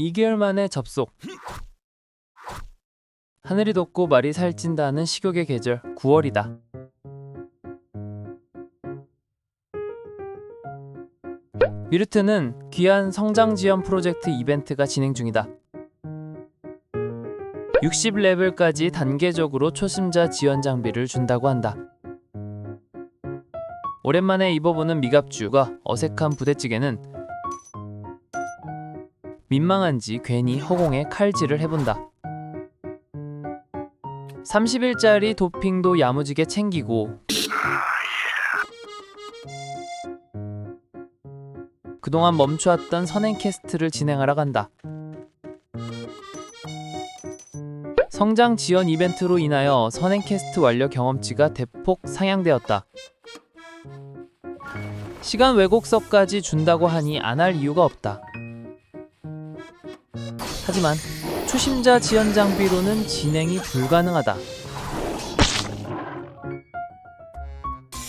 2개월 만에 접속. 하늘이 덥고 말이 살찐다는 식욕의 계절 9월이다. 미르트는 귀한 성장 지원 프로젝트 이벤트가 진행 중이다. 60레벨까지 단계적으로 초심자 지원 장비를 준다고 한다. 오랜만에 입어보는 미갑주가 어색한 부대찌개는 민망한지 괜히 허공에 칼질을 해본다. 30일짜리 도핑도 야무지게 챙기고 그동안 멈춰왔던 선행 캐스트를 진행하러 간다. 성장 지원 이벤트로 인하여 선행 캐스트 완료 경험치가 대폭 상향되었다. 시간 왜곡서까지 준다고 하니 안 할 이유가 없다. 하지만 초심자 지원 장비로는 진행이 불가능하다.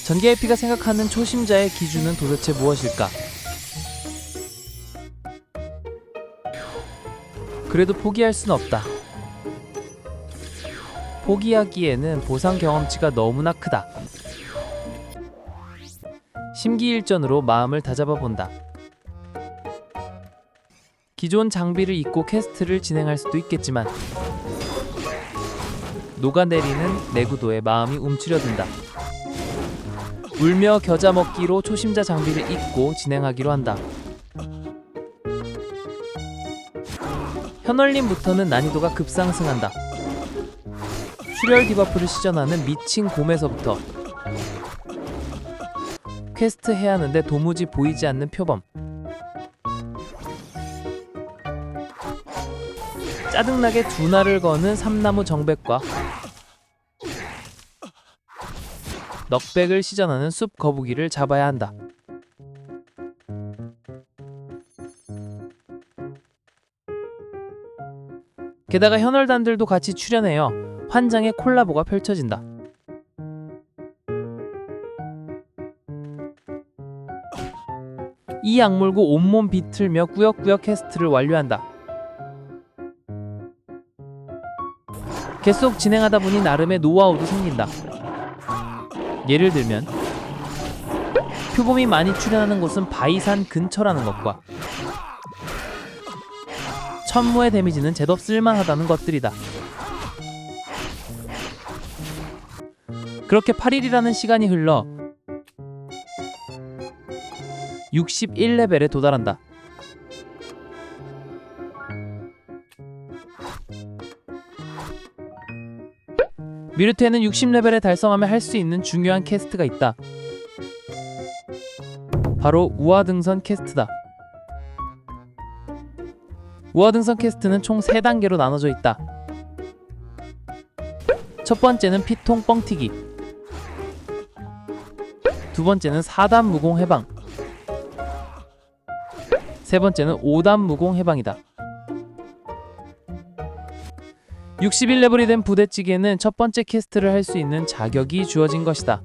전개 AP가 생각하는 초심자의 기준은 도대체 무엇일까? 그래도 포기할 순 없다. 포기하기에는 보상 경험치가 너무나 크다. 심기일전으로 마음을 다잡아 본다. 기존 장비를 입고 캐스트를 진행할 수도 있겠지만 녹아내리는 내구도에 마음이 움츠려든다. 울며 겨자 먹기로 초심자 장비를 입고 진행하기로 한다. 현월림부터는 난이도가 급상승한다. 출혈 디버프를 시전하는 미친 곰에서부터 퀘스트 해야 하는데 도무지 보이지 않는 표범 짜증나게 두 날을 거는 삼나무 정백과 넉백을 시전하는 숲 거북이를 잡아야 한다. 게다가 현월단들도 같이 출연해요. 환장의 콜라보가 펼쳐진다. 이 악물고 온몸 비틀며 꾸역꾸역 캐스트를 완료한다. 계속 진행하다 보니 나름의 노하우도 생긴다. 예를 들면 표범이 많이 출연하는 곳은 바이산 근처라는 것과 천무의 데미지는 제법 쓸만하다는 것들이다. 그렇게 8일이라는 시간이 흘러 61레벨에 도달한다. 미르트에는 60레벨에 달성하면 할 수 있는 중요한 캐스트가 있다. 바로 우화등선 캐스트다. 우화등선 캐스트는 총 3단계로 나눠져 있다. 첫 번째는 피통 뻥튀기. 두 번째는 4단 무공 해방. 세 번째는 5단 무공 해방이다. 61레벨이 된 부대찌개는 첫 번째 캐스트를 할 수 있는 자격이 주어진 것이다.